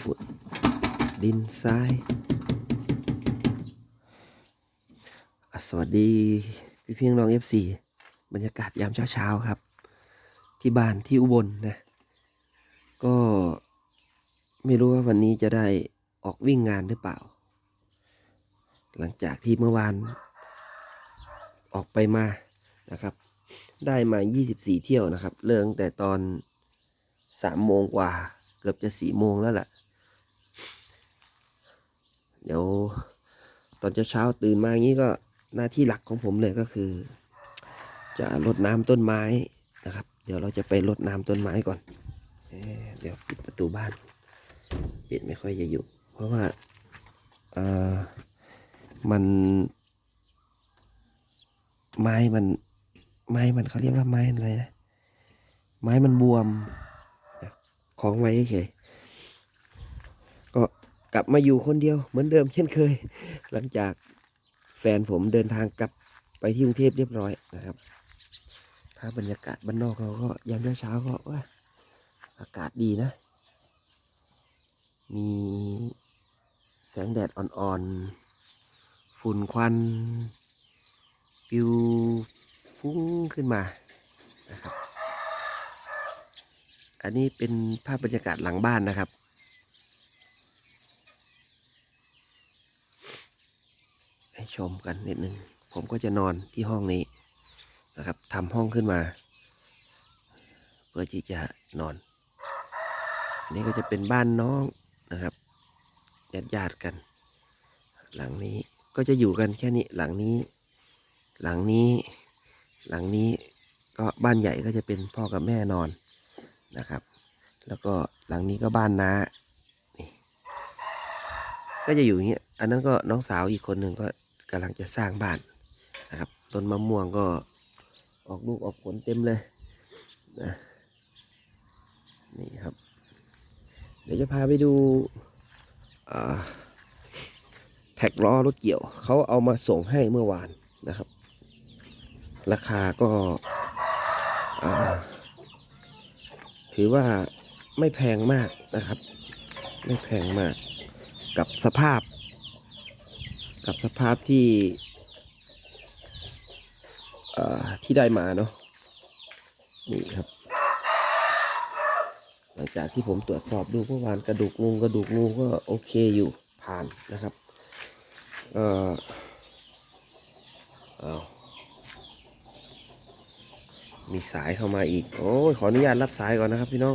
ฝุ่นดินทราย สวัสดี พี่เพียงน้องเอฟซีบรรยากาศยามเช้าๆครับ ที่บ้านที่อุบลนะ ก็ไม่รู้ว่าวันนี้จะได้ออกวิ่งงานหรือเปล่า หลังจากที่เมื่อวาน ออกไปมานะครับ ได้มา 24 เที่ยวนะครับ เริ่มตั้งแต่ตอน3โมงกว่า เกือบจะ4โมงแล้วล่ะเดี๋ยวตอนเช้าๆตื่นมาอย่างนี้ก็หน้าที่หลักของผมเลยก็คือ จะรดน้ำต้นไม้นะครับ เดี๋ยวเราจะไปรดน้ำต้นไม้ก่อนเเดี๋ยวปิดประตูบ้านปิดไม่ค่อยจะอยู่ เพราะว่าเออมัน ไม้มันไม้มันเขาเรียกว่าไม้อะไรนะไม้มันบวม คล้องไว้เฉยๆก็กลับมาอยู่คนเดียวเหมือนเดิมเช่นเคย หลังจากแฟนผมเดินทางกลับไปที่กรุงเทพเรียบร้อยนะครับภาพบรรยากาศบ้านนอกเราก็ยามเช้าก็ว่าอากาศดีนะ มีแสงแดดอ่อนๆ ฝุ่นควัน ปิวฟุ้งขึ้นมานะครับ อันนี้เป็นภาพบรรยากาศหลังบ้านนะครับ ให้ชมกันนิดนึง ผมก็จะนอนที่ห้องนี้นะครับทำห้องขึ้นมา เพื่อที่จะนอน อันนี้ก็จะเป็นบ้านน้องนะครับญาติญาติกัน หลังนี้ก็จะอยู่กันแค่นี้หลังนี้ หลังนี้ หลังนี้ก็บ้านใหญ่ก็จะเป็นพ่อกับแม่นอน นะครับ แล้วก็หลังนี้ก็บ้านน้านี่ก็จะอยู่อย่างเงี้ย อันนั้นก็น้องสาวอีกคนหนึ่งก็กำลังจะสร้างบ้านนะครับต้นมะม่วงก็ออกลูกออกผลเต็มเลยนะนี่ครับ เดี๋ยวจะพาไปดูแท็กล้อรถเกี่ยวเขาเอามาส่งให้เมื่อวานนะครับ ราคาก็อ่า ถือว่าไม่แพงมากนะครับ ไม่แพงมาก กับสภาพ กับสภาพที่ที่ได้มาเนาะนี่ครับ หลังจากที่ผมตรวจสอบดูเมื่อวานกระดูกงูกระดูกงูก็โอเคอยู่ผ่านนะครับ เอ่อเอา มีสายเข้ามาอีก โอ้ยขออนุญาตรับสายก่อนนะครับพี่น้อง